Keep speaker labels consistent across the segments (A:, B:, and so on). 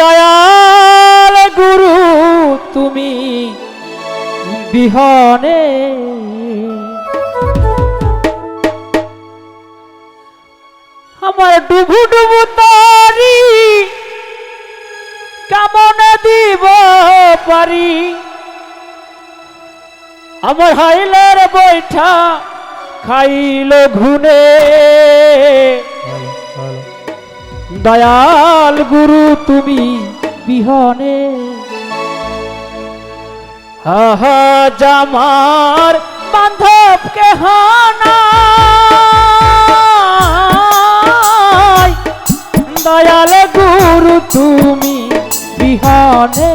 A: দয়াল গুরু, তুমি বিহনে। আমার ডুবু ডুবু তারি কেমন দিব পারি? আমার হাইলের বৈঠা খাইল ঘুনে। দয়াল গুরু, তুমি বিহনে। আহা, জামার বান্ধব কে হানাই দয়াল গুরু, তুমি বিহনে।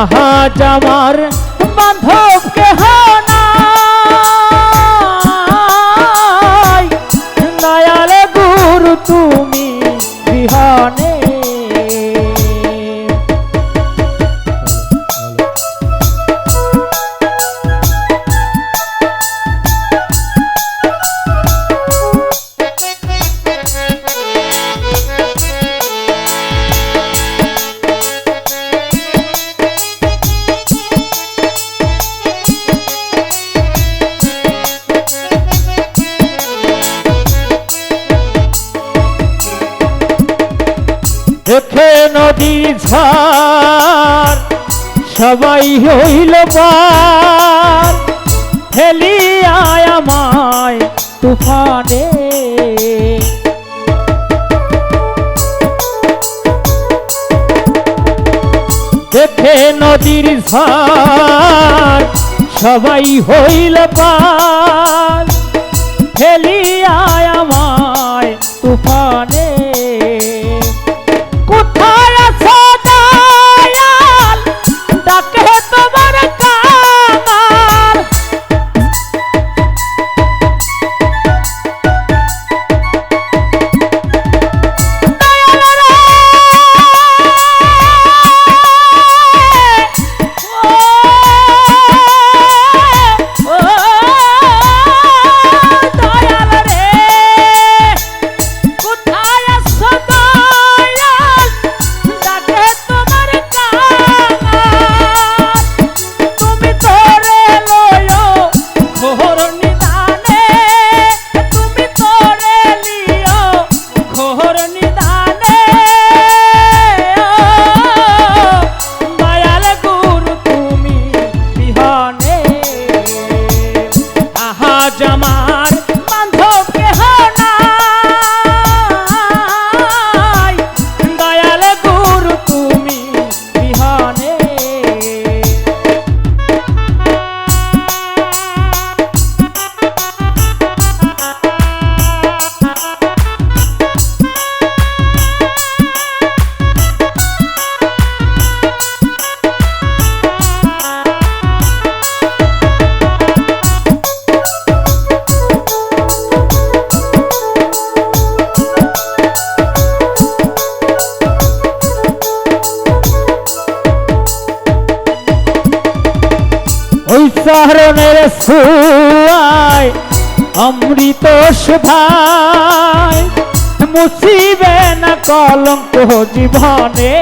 A: আহা, জামার বান্ধব দেখে নদী ঝড়, সবাই হইল পার। ফেলিয়ায় আমায় তুফানে। দেখে নদীর ঝড়, সবাই হইল পার। ফেলিয়ায় আমায় শহরনের সুয়ায়, অমৃত ভাই মুছিবে না কলঙ্ক জীবনে।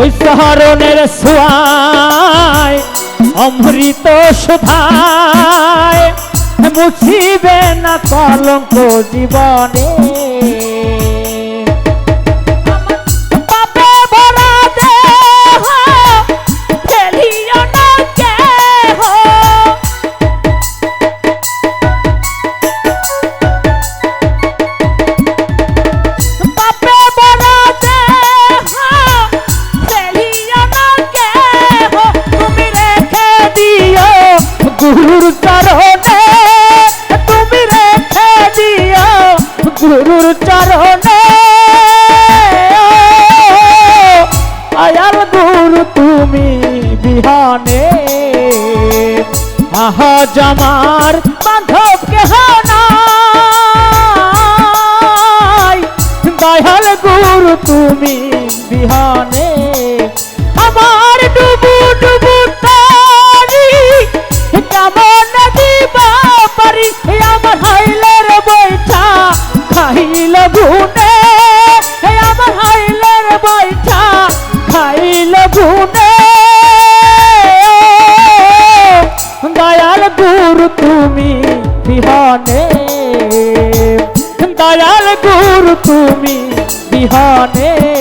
A: ওই শহরনের সুয়ায়, অমৃত শোভায় মুছিবে না কলঙ্ক জীবনে। গুরুর চরণে আয়াল গুরু তুমি বিহানে। আহা জামার বান্ধব কেহ নাই। দয়াল গুরু তুমি গুরু তুমি বিহানে। দয়াল দূর তুমি বিহানে।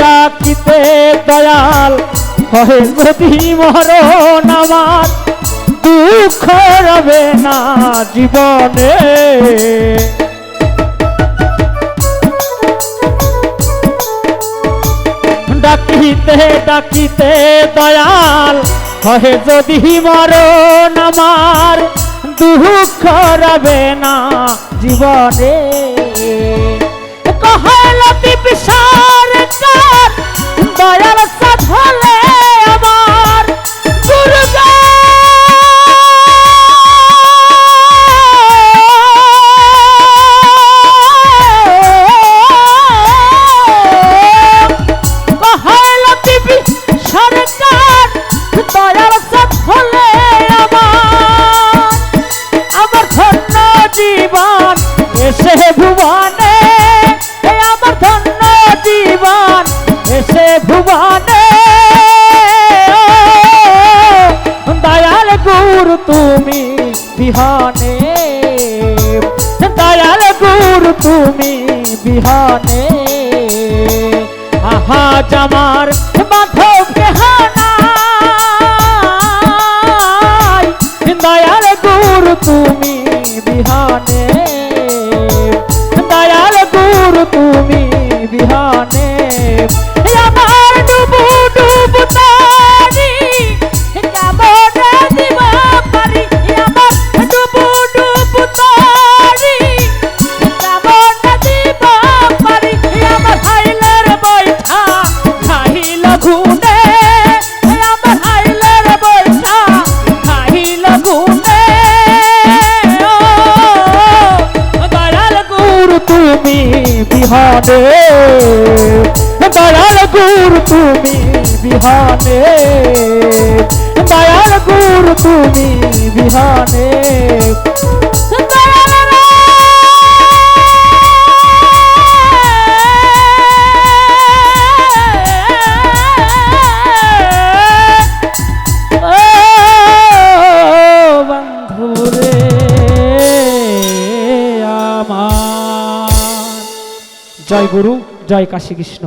A: ডাকিতে দয়াল হয়ে যদি মরণ আমার, দুঃখ রবে না জীবনে। ডাকিতে ডাকিতে দয়াল হয়ে যদি মরণ আমার, দুঃখ রবে না জীবনে। দয়াল সাথ হলে আমার দুর্গা কহলতি তুমি বিহানে। আহা জামার মাধব কেহানাই দয়াল গুরু তুমি বিহানে মায়ার গুরু তুমি বিহানে মায়ার গুরু তুমি বিহানে। জয় গুরু জয় কাশী কৃষ্ণ।